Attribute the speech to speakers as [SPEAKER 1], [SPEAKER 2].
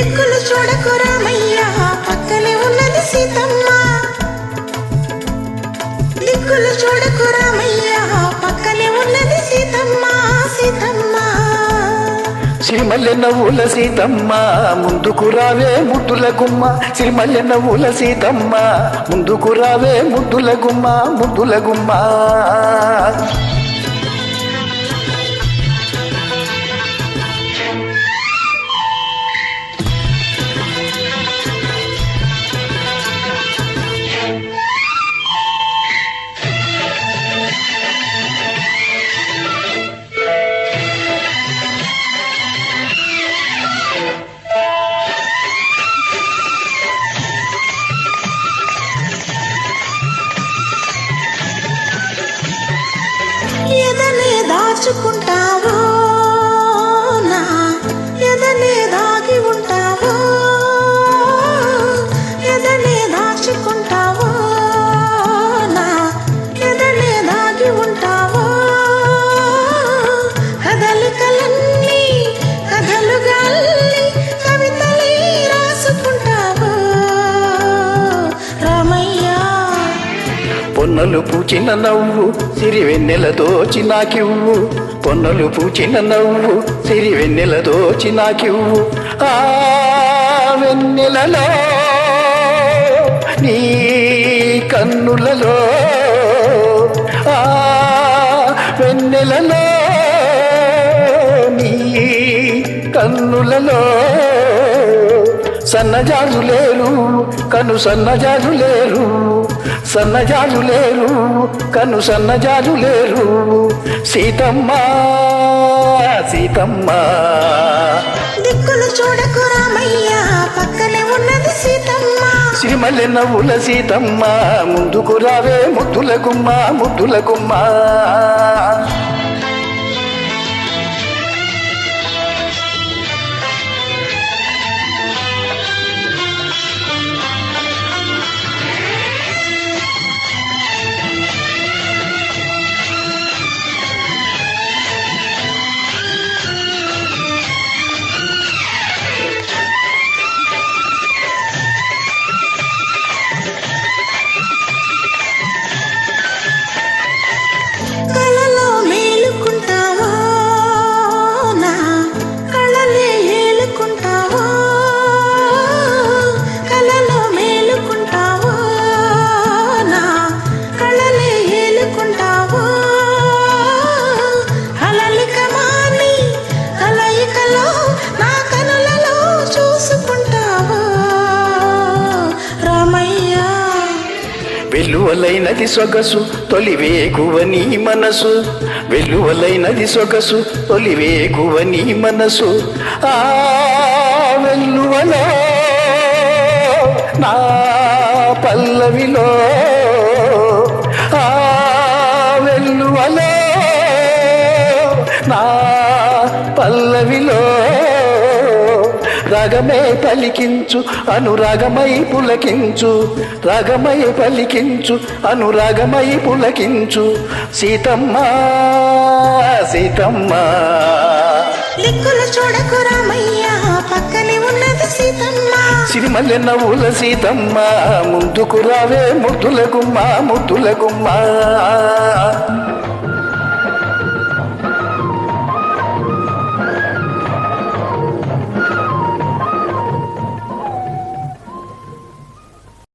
[SPEAKER 1] చూడకు రామయ్య పక్కనే ఉన్నది సీతమ్మ. దిక్కులు చూడకు రామయ్య పక్కనే ఉన్నది సీతమ్మ సీతమ్మ.
[SPEAKER 2] సిరిమల్లె ఊల సీతమ్మ ముందుకు రావే ముద్దుల గుమ్మ. సిరిమల్లె ఊల సీతమ్మ ముందుకు రావే ముద్దుల గుమ్మ ముద్దుల గుమ్మ.
[SPEAKER 1] ఎదనే
[SPEAKER 2] పొన్నలు పూచిన నవ్వు సిరి వెన్నెలతో దోచి నాకివ్వు. పొన్నలు పూచిన నవ్వు సిరి వెన్నెలతో దోచి నాకివ్వు. ఆ వెన్నెలలో నీ కన్నులలో ఆ వెన్నెలలో నీ కన్నులలో. సన్నజాజులేరు కను సన్నజాజులేరు సన్నజాజులేరు కను సన్నజాజులేరు సీతమ్మ సీతమ్మ.
[SPEAKER 1] దిక్కులు చూడకు రామయ్య పక్కనే ఉన్నది సీతమ్మ.
[SPEAKER 2] సిరిమల్లె నవ్వుల సీతమ్మ ముందుకు రావే ముద్దుల గుమ్మ ముద్దుల గుమ్మ వెలువలైనది సొగసు తొలివేగువ నీ మనసు. వెలువలైనది సొగసు తొలివేగువ నీ మనసు. ఆ వెల్లువలో నా పల్లవిలో రాగమే పలికించు అనురాగమై పులకించు. రాగమై పలికించు అనురాగమై పులకించు. సీతమ్మ సీతమ్మ.
[SPEAKER 1] దిక్కులు చూడకు రామయ్య పక్కనే ఉన్నది సీతమ్మ.
[SPEAKER 2] సిరిమల్లె నవ్వుల సీతమ్మ ముందుకు రావే ముద్దుల గుమ్మ ముద్దుల గుమ్మ.